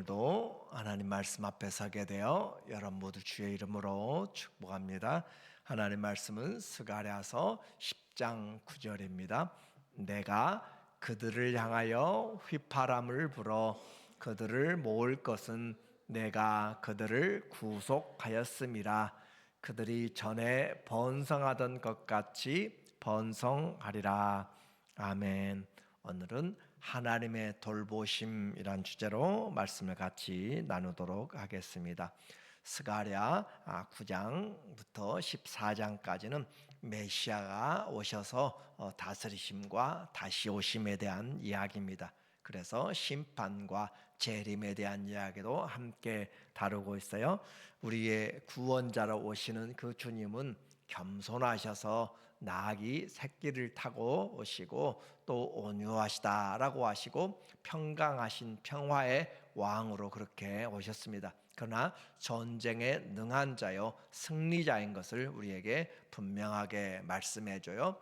오늘도 하나님 말씀 앞에 서게 되어 여러분 모두 주의 이름으로 축복합니다. 하나님 말씀은 스가랴서 10장 9절입니다. 내가 그들을 향하여 휘파람을 불어 그들을 모을 것은 내가 그들을 구속하였음이라 그들이 전에 번성하던 것 같이 번성하리라 아멘. 오늘은 하나님의 돌보심이란 주제로 말씀을 같이 나누도록 하겠습니다. 스가랴 9장부터 14장까지는 메시아가 오셔서 어, 다스리심과 다시 오심에 대한 이야기입니다. 그래서 심판과 재림에 대한 이야기도 함께 다루고 있어요. 우리의 구원자로 오시는 그 주님은 겸손하셔서 나귀 새끼를 타고 오시고 또 온유하시다라고 하시고 평강하신 평화의 왕으로 그렇게 오셨습니다. 그러나 전쟁에 능한 자요 승리자인 것을 우리에게 분명하게 말씀해 줘요.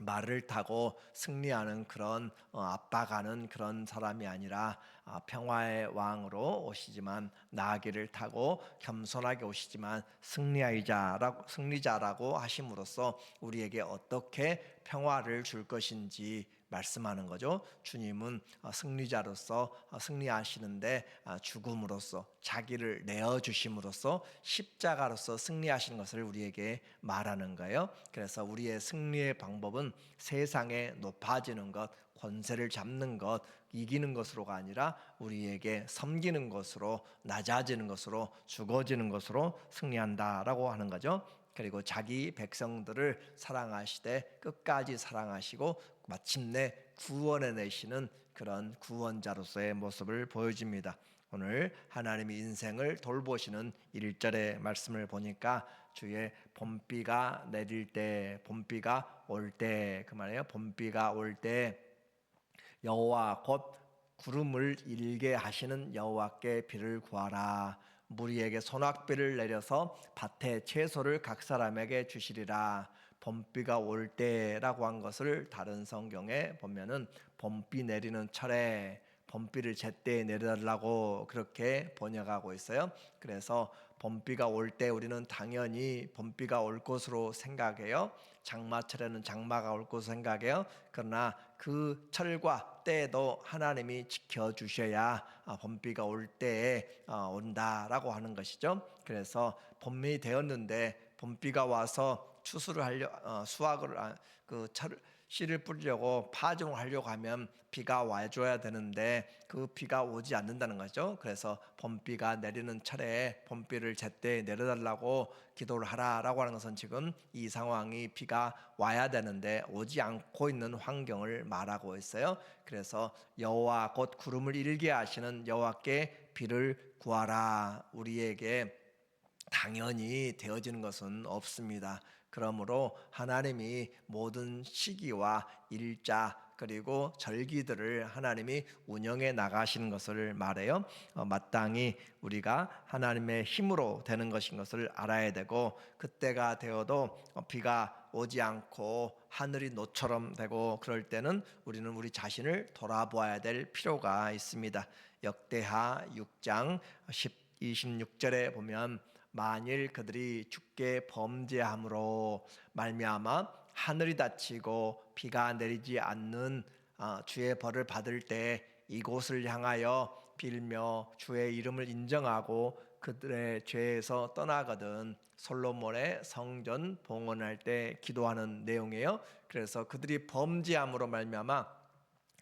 말을 타고 승리하는 그런 어, 압박하는 그런 사람이 아니라 아, 평화의 왕으로 오시지만 나귀를 타고 겸손하게 오시지만 승리자라고 승리자라고 하심으로써 우리에게 어떻게 평화를 줄 것인지 말씀하는 거죠. 주님은 어, 승리자로서 어, 승리하시는데 아, 죽음으로써 자기를 내어 주심으로써 십자가로서 승리하시는 것을 우리에게 말하는 거예요. 그래서 우리의 승리의 방법은 세상에 높아지는 것, 권세를 잡는 것, 이기는 것으로가 아니라 우리에게 섬기는 것으로 낮아지는 것으로 죽어지는 것으로 승리한다라고 하는 거죠. 그리고 자기 백성들을 사랑하시되 끝까지 사랑하시고 마침내 구원해 내시는 그런 구원자로서의 모습을 보여줍니다. 오늘 하나님이 인생을 돌보시는 1절의 말씀을 보니까 주의 봄비가 내릴 때, 봄비가 올 때, 그 말이에요. 봄비가 올 때 여호와 곧 구름을 일게 하시는 여호와께 비를 구하라. 무리에게 소낙비를 내려서 밭에 채소를 각 사람에게 주시리라. 봄비가 올 때라고 한 것을 다른 성경에 보면은 봄비 내리는 철에 봄비를 제때 내려달라고 그렇게 번역하고 있어요. 그래서 봄비가 올 때 우리는 당연히 봄비가 올 것으로 생각해요. 장마철에는 장마가 올 것으로 생각해요. 그러나 그 철과 때도 하나님이 지켜주셔야 아, 봄비가 올 때에 어, 온다라고 하는 것이죠. 그래서 봄이 되었는데 봄비가 와서 추수를 하려 어, 수확을 아, 그 철, 씨를 뿌리려고 파종을 하려고 하면 비가 와줘야 되는데 그 비가 오지 않는다는 거죠. 그래서 봄비가 내리는 철에 봄비를 제때 내려달라고 기도를 하라라고 하는 것은 지금 이 상황이 비가 와야 되는데 오지 않고 있는 환경을 말하고 있어요. 그래서 여호와 곧 구름을 일게 하시는 여호와께 비를 구하라 우리에게 당연히 되어지는 것은 없습니다. 그러므로 하나님이 모든 시기와 일자 그리고 절기들을 하나님이 운영해 나가시는 것을 말해요. 어, 마땅히 우리가 하나님의 힘으로 되는 것인 것을 알아야 되고 그때가 되어도 비가 오지 않고 하늘이 노처럼 되고 그럴 때는 우리는 우리 자신을 돌아보아야 될 필요가 있습니다. 역대하 6장 10 26절에 보면 만일 그들이 죽게 범죄함으로 말미암아 하늘이 닫히고 비가 내리지 않는 아, 주의 벌을 받을 때 이곳을 향하여 빌며 주의 이름을 인정하고 그들의 죄에서 떠나거든 솔로몬의 성전 봉헌할 때 기도하는 내용이에요. 그래서 그들이 범죄함으로 말미암아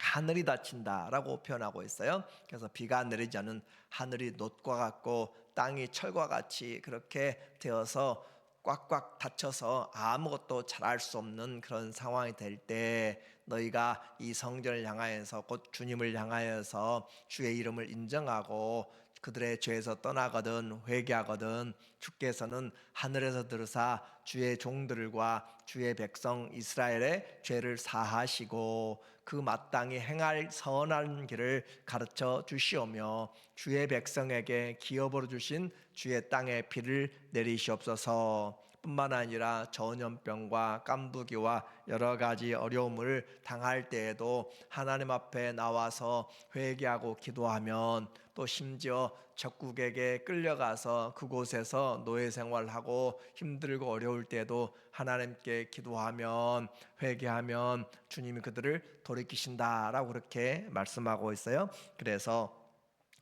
하늘이 닫힌다라고 표현하고 있어요. 그래서 비가 내리지 않은 하늘이 놋과 같고 땅이 철과 같이 그렇게 되어서 꽉꽉 닫혀서 아무것도 잘할 수 없는 그런 상황이 될 때 너희가 이 성전을 향하여서 곧 주님을 향하여서 주의 이름을 인정하고 그들의 죄에서 떠나거든 회개하거든 주께서는 하늘에서 들으사 주의 종들과 주의 백성 이스라엘의 죄를 사하시고 그 마땅히 행할 선한 길을 가르쳐 주시오며 주의 백성에게 기업으로 주신 주의 땅에 비를 내리시옵소서 뿐만 아니라 전염병과 깐부기와 여러 가지 어려움을 당할 때에도 하나님 앞에 나와서 회개하고 기도하면 또 심지어 적국에게 끌려가서 그곳에서 노예 생활하고 힘들고 어려울 때도 하나님께 기도하면 회개하면 주님이 그들을 돌이키신다라고 그렇게 말씀하고 있어요. 그래서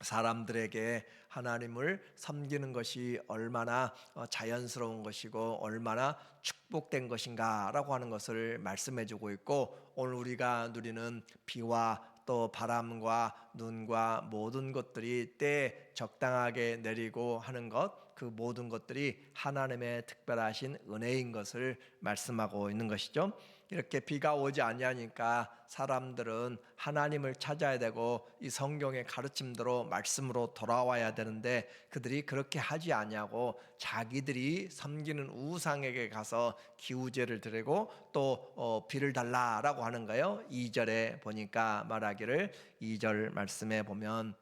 사람들에게 하나님을 섬기는 것이 얼마나 어, 자연스러운 것이고 얼마나 축복된 것인가라고 하는 것을 말씀해 주고 있고 오늘 우리가 누리는 비와 또 바람과 눈과 모든 것들이 때 적당하게 내리고 하는 것 그 모든 것들이 하나님의 특별하신 은혜인 것을 말씀하고 있는 것이죠. 이렇게 비가 오지 아니하니까 사람들은 하나님을 찾아야 되고 이 성경의 가르침대로 말씀으로 돌아와야 되는데 그들이 그렇게 하지 아니하고 자기들이 섬기는 우상에게 가서 기우제를 드리고 또 어, 비를 달라라고 하는 거예요. 2절에 보니까 말하기를 2절 말씀에 보면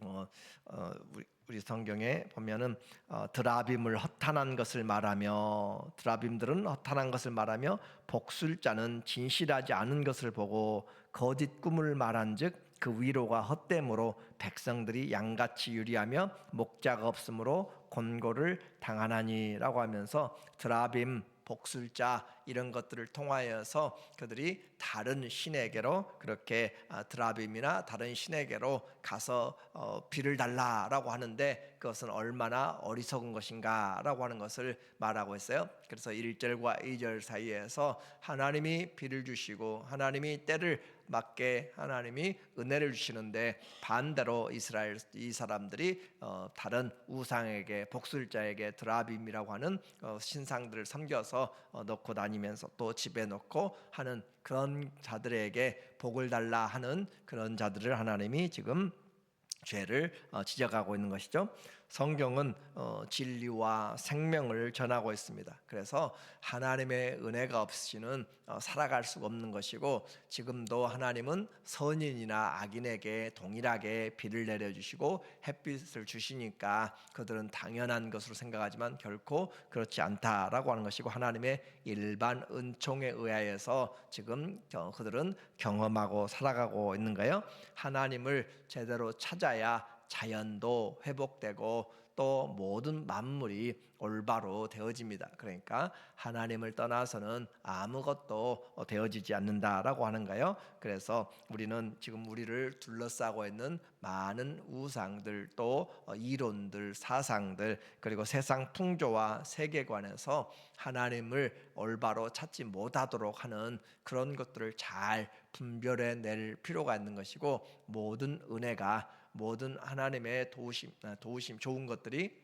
어, 어, 우리, 우리 성경에 보면은 어, 드라빔을 허탄한 것을 말하며 드라빔들은 허탄한 것을 말하며 복술자는 진실하지 않은 것을 보고 거짓 꿈을 말한즉 그 위로가 헛됨으로 백성들이 양같이 유리하며 목자가 없으므로 곤고를 당하나니라고 하면서 드라빔 복술자 이런 것들을 통하여서 그들이 다른 신에게로 그렇게 아, 드라빔이나 다른 신에게로 가서 어, 비를 달라라고 하는데 그것은 얼마나 어리석은 것인가라고 하는 것을 말하고 있어요. 그래서 1절과 2절 사이에서 하나님이 비를 주시고 하나님이 때를 맞게 하나님이 은혜를 주시는데 반대로 이스라엘 이 사람들이 어, 다른 우상에게 복술자에게 드라빔이라고 하는 어, 신상들을 섬겨서 어, 넣고 다니면서 또 집에 넣고 하는 그런 자들에게 복을 달라 하는 그런 자들을 하나님이 지금 죄를 어, 지적하고 있는 것이죠. 성경은 어, 진리와 생명을 전하고 있습니다. 그래서 하나님의 은혜가 없이는 어, 살아갈 수가 없는 것이고 지금도 하나님은 선인이나 악인에게 동일하게 비를 내려주시고 햇빛을 주시니까 그들은 당연한 것으로 생각하지만 결코 그렇지 않다라고 하는 것이고 하나님의 일반 은총에 의하여서 지금 어, 그들은 경험하고 살아가고 있는 거예요. 하나님을 제대로 찾아야 자연도 회복되고 또 모든 만물이 올바로 되어집니다. 그러니까 하나님을 떠나서는 아무것도 되어지지 않는다라고 하는가요? 그래서 우리는 지금 우리를 둘러싸고 있는 많은 우상들 또 이론들, 사상들 그리고 세상 풍조와 세계관에서 하나님을 올바로 찾지 못하도록 하는 그런 것들을 잘 분별해 낼 필요가 있는 것이고 모든 은혜가 모든 하나님의 도우심, 아, 도우심 좋은 것들이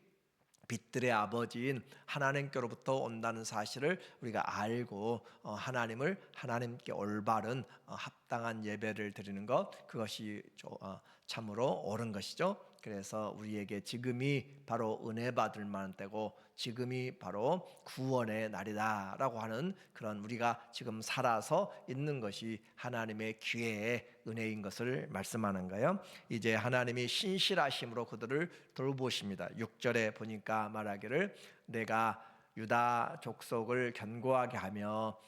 빛들의 아버지인 하나님께로부터 온다는 사실을 우리가 알고 어, 하나님을 하나님께 올바른 어, 합당한 예배를 드리는 것 그것이 어, 참으로 옳은 것이죠. 그래서 우리에게 지금이 바로 은혜 받을 만한 때고 지금이 바로 구원의 날이다라고 하는 그런 우리가 지금 살아서 있는 것이 하나님의 기회의 은혜인 것을 말씀하는 거예요. 이제 하나님이 신실하심으로 그들을 돌보십니다. 6절에 보니까 말하기를 내가 유다 족속을 견고하게 하며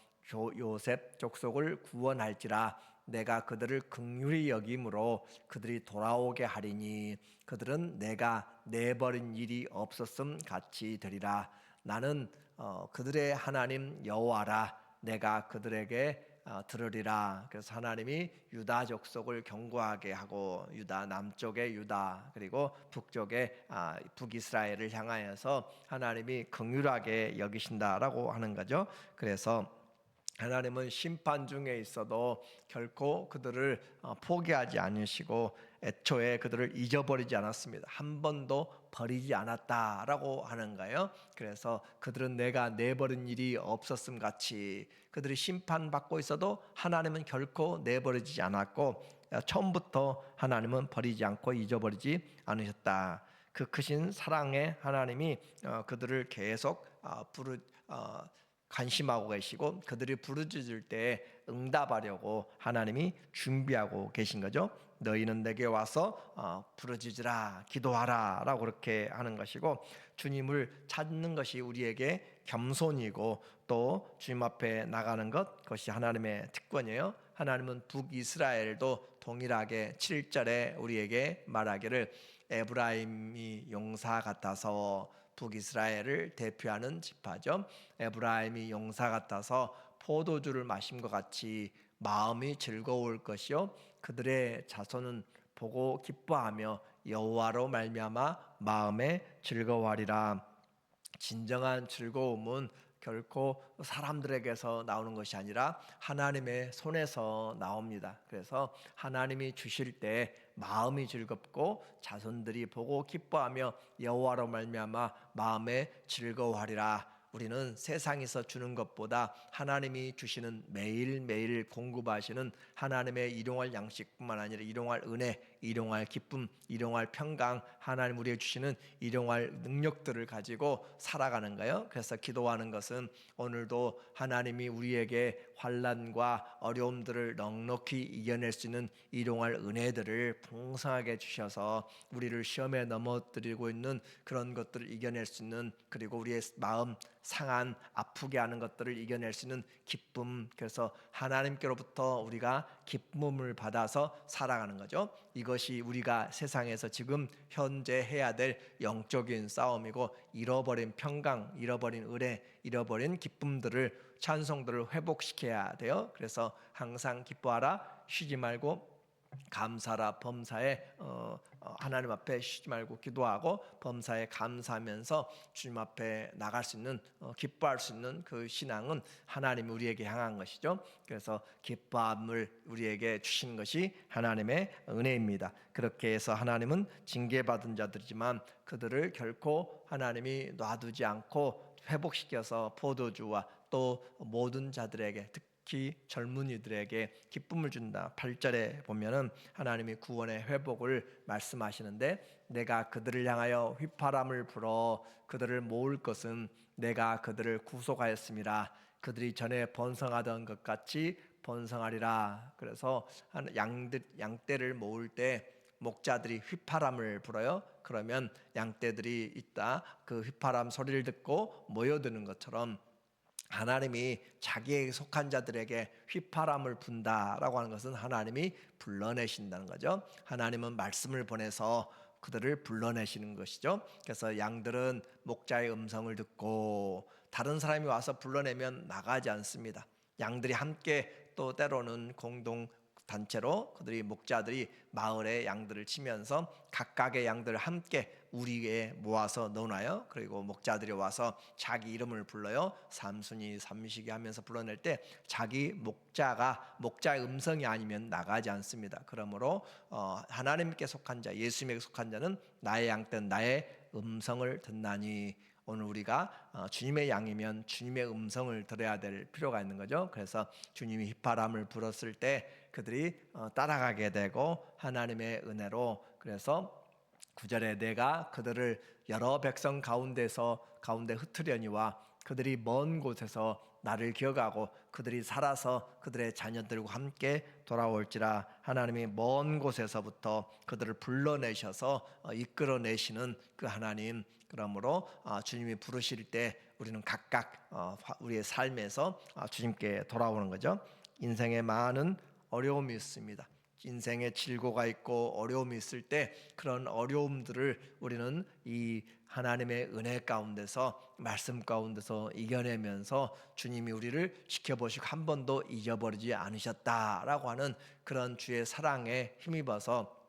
요셉 족속을 구원할지라 내가 그들을 극률히 여김으로 그들이 돌아오게 하리니 그들은 내가 내버린 일이 없었음 같이 되리라 나는 어, 그들의 하나님 여호와라 내가 그들에게 어, 들으리라. 그래서 하나님이 유다 족속을 견고하게 하고 유다 남쪽의 유다 그리고 북쪽의 아, 북이스라엘을 향하여서 하나님이 긍휼하게 여기신다라고 하는 거죠. 그래서 하나님은 심판 중에 있어도 결코 그들을 어, 포기하지 않으시고 애초에 그들을 잊어버리지 않았습니다. 한 번도 버리지 않았다라고 하는 거예요. 그래서 그들은 내가 내버린 일이 없었음 같이 그들이 심판받고 있어도 하나님은 결코 내버리지 않았고 어, 처음부터 하나님은 버리지 않고 잊어버리지 않으셨다. 그 크신 사랑의 하나님이 어, 그들을 계속 부르 관심하고 계시고 그들이 부르짖을 때 응답하려고 하나님이 준비하고 계신 거죠. 너희는 내게 와서 어, 부르짖으라 기도하라라고 그렇게 하는 것이고 주님을 찾는 것이 우리에게 겸손이고 또 주님 앞에 나가는 것 그것이 하나님의 특권이에요. 하나님은 북이스라엘도 동일하게 7절에 우리에게 말하기를 에브라임이 용사 같아서 북이스라엘을 대표하는 지파죠. 에브라임이 용사 같아서 포도주를 마신 것 같이 마음이 즐거울 것이요 그들의 자손은 보고 기뻐하며 여호와로 말미암아 마음에 즐거워하리라. 진정한 즐거움은 결코 사람들에게서 나오는 것이 아니라 하나님의 손에서 나옵니다. 그래서 하나님이 주실 때 마음이 즐겁고 자손들이 보고 기뻐하며 여호와로 말미암아 마음에 즐거워하리라. 우리는 세상에서 주는 것보다 하나님이 주시는 매일매일 공급하시는 하나님의 일용할 양식뿐만 아니라 일용할 은혜, 일용할 기쁨, 일용할 평강, 하나님 우리에게 주시는 일용할 능력들을 가지고 살아가는 거예요. 그래서 기도하는 것은 오늘도 하나님이 우리에게 환란과 어려움들을 넉넉히 이겨낼 수 있는 일용할 은혜들을 풍성하게 주셔서 우리를 시험에 넘어뜨리고 있는 그런 것들을 이겨낼 수 있는 그리고 우리의 마음 상한 아프게 하는 것들을 이겨낼 수 있는 기쁨 그래서 하나님께로부터 우리가 기쁨을 받아서 살아가는 거죠. 이것이 우리가 세상에서 지금 현재 해야 될 영적인 싸움이고 잃어버린 평강, 잃어버린 은혜, 잃어버린 기쁨들을 찬송들을 회복시켜야 돼요. 그래서 항상 기뻐하라, 쉬지 말고 감사라 범사에 어, 어, 하나님 앞에 쉬지 말고 기도하고 범사에 감사하면서 주님 앞에 나갈 수 있는 어, 기뻐할 수 있는 그 신앙은 하나님이 우리에게 향한 것이죠. 그래서 기뻐함을 우리에게 주신 것이 하나님의 은혜입니다. 그렇게 해서 하나님은 징계받은 자들이지만 그들을 결코 하나님이 놔두지 않고 회복시켜서 포도주와 또 모든 자들에게 특 히 젊은이들에게 기쁨을 준다. 8절에 보면은 하나님이 구원의 회복을 말씀하시는데 내가 그들을 향하여 휘파람을 불어 그들을 모을 것은 내가 그들을 구속하였습니다. 그들이 전에 번성하던 것 같이 번성하리라. 그래서 양들 양떼를 모을 때 목자들이 휘파람을 불어요. 그러면 양떼들이 있다. 그 휘파람 소리를 듣고 모여드는 것처럼 하나님이 자기에게 속한 자들에게 휘파람을 분다라고 하는 것은 하나님이 불러내신다는 거죠. 하나님은 말씀을 보내서 그들을 불러내시는 것이죠. 그래서 양들은 목자의 음성을 듣고 다른 사람이 와서 불러내면 나가지 않습니다. 양들이 함께 또 때로는 공동 단체로 그들이 목자들이 마을의 양들을 치면서 각각의 양들을 함께 우리에 모아서 넣어놔요. 그리고 목자들이 와서 자기 이름을 불러요. 삼순이 삼식이 하면서 불러낼 때 자기 목자가 목자의 음성이 아니면 나가지 않습니다. 그러므로 어, 하나님께 속한 자, 예수님에게 속한 자는 나의 양떼 나의 음성을 듣나니 오늘 우리가 어, 주님의 양이면 주님의 음성을 들어야 될 필요가 있는 거죠. 그래서 주님이 휘파람을 불었을 때 그들이 어, 따라가게 되고 하나님의 은혜로 그래서 구절에 내가 그들을 여러 백성 가운데서 가운데 흩으려니와 그들이 먼 곳에서 나를 기억하고 그들이 살아서 그들의 자녀들과 함께 돌아올지라 하나님이 먼 곳에서부터 그들을 불러내셔서 어, 이끌어내시는 그 하나님 그러므로 어, 주님이 부르실 때 우리는 각각 어, 우리의 삶에서 주님께 돌아오는 거죠. 인생에 많은 어려움이 있습니다 인생에 질고가 있고 어려움이 있을 때 그런 어려움들을 우리는 이 하나님의 은혜 가운데서 말씀 가운데서 이겨내면서 주님이 우리를 지켜보시고 한 번도 잊어버리지 않으셨다라고 하는 그런 주의 사랑에 힘입어서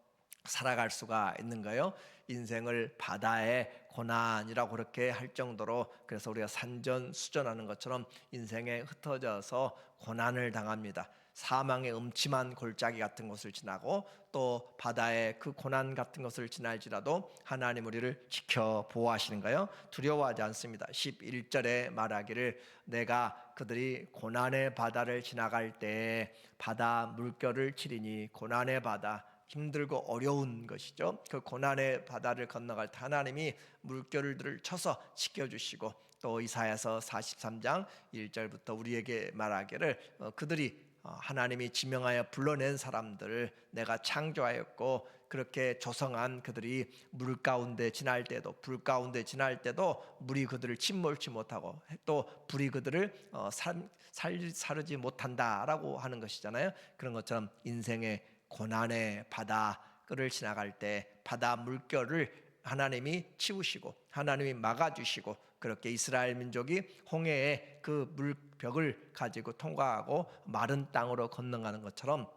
살아갈 수가 있는 거예요. 인생을 바다의 고난이라고 그렇게 할 정도로 그래서 우리가 산전수전하는 것처럼 인생에 흩어져서 고난을 당합니다. 사망의 음침한 골짜기 같은 곳을 지나고 또 바다의 그 고난 같은 것을 지날지라도 하나님 우리를 지켜 보호하시는 거예요. 두려워하지 않습니다. 11절에 말하기를 내가 그들이 고난의 바다를 지나갈 때 바다 물결을 치리니 고난의 바다 힘들고 어려운 것이죠. 그 고난의 바다를 건너갈 때 하나님이 물결들을 쳐서 지켜주시고 또 이사야서 43장 1절부터 우리에게 말하기를 어, 그들이 어, 하나님이 지명하여 불러낸 사람들 내가 창조하였고 그렇게 조성한 그들이 물 가운데 지날 때도 불 가운데 지날 때도 물이 그들을 침몰치 못하고 또 불이 그들을 어, 살, 살, 사르지 못한다라고 하는 것이잖아요. 그런 것처럼 인생의 고난의 바다를 지나갈 때 바다 물결을 하나님이 치우시고 하나님이 막아주시고 그렇게 이스라엘 민족이 홍해의 그 물벽을 가지고 통과하고 마른 땅으로 건너가는 것처럼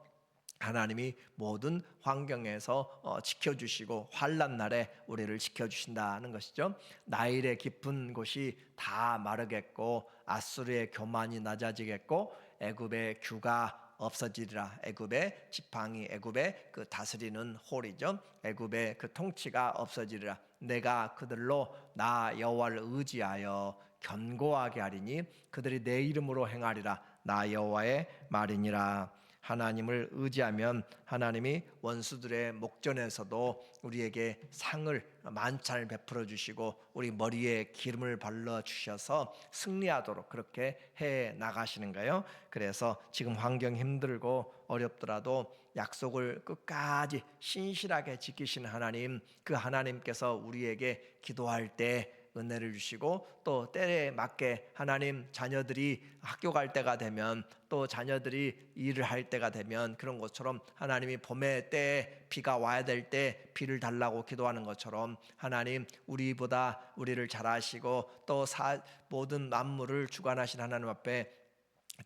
하나님이 모든 환경에서 어, 지켜주시고 환란 날에 우리를 지켜주신다는 것이죠. 나일의 깊은 곳이 다 마르겠고 아수르의 교만이 낮아지겠고 애굽의 규가 없어지리라. 애굽의 지팡이, 애굽의 그 다스리는 홀이죠. 애굽의 그 통치가 없어지리라. 내가 그들로 나 여호와를 의지하여 견고하게 하리니 그들이 내 이름으로 행하리라. 나 여호와의 말이니라. 하나님을 의지하면 하나님이 원수들의 목전에서도 우리에게 상을 만찬을 베풀어 주시고 우리 머리에 기름을 발라 주셔서 승리하도록 그렇게 해 나가시는 거예요. 그래서 지금 환경 힘들고 어렵더라도 약속을 끝까지 신실하게 지키시는 하나님, 그 하나님께서 우리에게 기도할 때 은혜를 주시고 또 때에 맞게 하나님 자녀들이 학교 갈 때가 되면 또 자녀들이 일을 할 때가 되면 그런 것처럼 하나님이 봄의 때에 비가 와야 될 때 비를 달라고 기도하는 것처럼 하나님 우리보다 우리를 잘 아시고 또 사, 모든 만물을 주관하신 하나님 앞에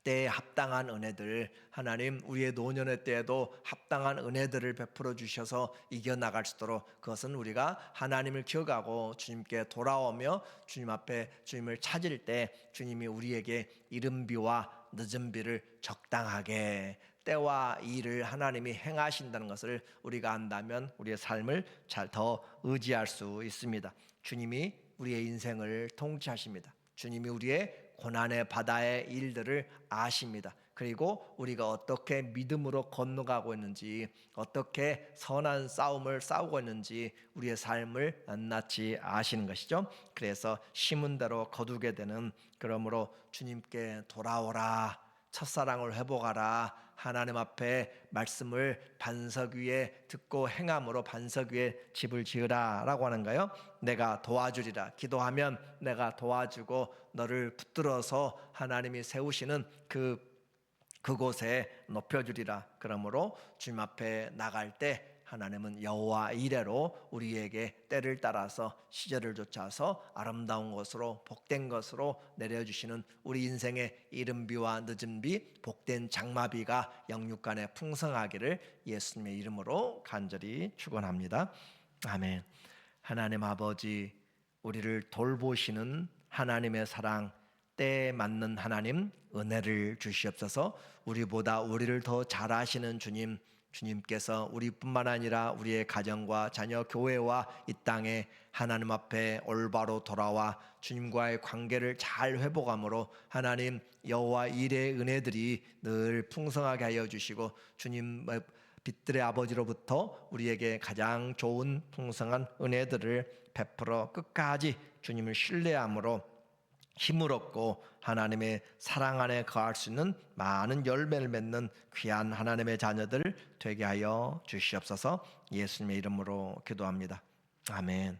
때에 합당한 은혜들 하나님 우리의 노년의 때에도 합당한 은혜들을 베풀어 주셔서 이겨 나갈 수 있도록 그것은 우리가 하나님을 기억하고 주님께 돌아오며 주님 앞에 주님을 찾을 때 주님이 우리에게 이른 비와 늦은 비를 적당하게 때와 일을 하나님이 행하신다는 것을 우리가 안다면 우리의 삶을 잘 더 의지할 수 있습니다. 주님이 우리의 인생을 통치하십니다. 주님이 우리의 고난의 바다의 일들을 아십니다. 그리고 우리가 어떻게 믿음으로 건너가고 있는지, 어떻게 선한 싸움을 싸우고 있는지 우리의 삶을 낱낱이 아시는 것이죠. 그래서 심은 대로 거두게 되는 그러므로 주님께 돌아오라. 첫사랑을 회복하라. 하나님 앞에 말씀을 반석 위에 듣고 행함으로 반석 위에 집을 지으라라고 하는가요? 내가 도와주리라. 기도하면 내가 도와주고 너를 붙들어서 하나님이 세우시는 그 그곳에 높여주리라. 그러므로 주님 앞에 나갈 때 하나님은 여호와 이래로 우리에게 때를 따라서 시절을 쫓아서 아름다운 것으로 복된 것으로 내려주시는 우리 인생의 이른 비와 늦은 비, 복된 장마비가 영육간에 풍성하기를 예수님의 이름으로 간절히 축원합니다. 아멘. 하나님 아버지 우리를 돌보시는 하나님의 사랑 때에 맞는 하나님 은혜를 주시옵소서. 우리보다 우리를 더 잘 아시는 주님 주님께서 우리뿐만 아니라 우리의 가정과 자녀 교회와 이 땅에 하나님 앞에 올바로 돌아와 주님과의 관계를 잘 회복함으로 하나님 여호와 일의 은혜들이 늘 풍성하게 하여 주시고 주님 빛들의 아버지로부터 우리에게 가장 좋은 풍성한 은혜들을 베풀어 끝까지 주님을 신뢰함으로 힘을 얻고 하나님의 사랑 안에 거할 수 있는 많은 열매를 맺는 귀한 하나님의 자녀들 되게 하여 주시옵소서 예수님의 이름으로 기도합니다. 아멘.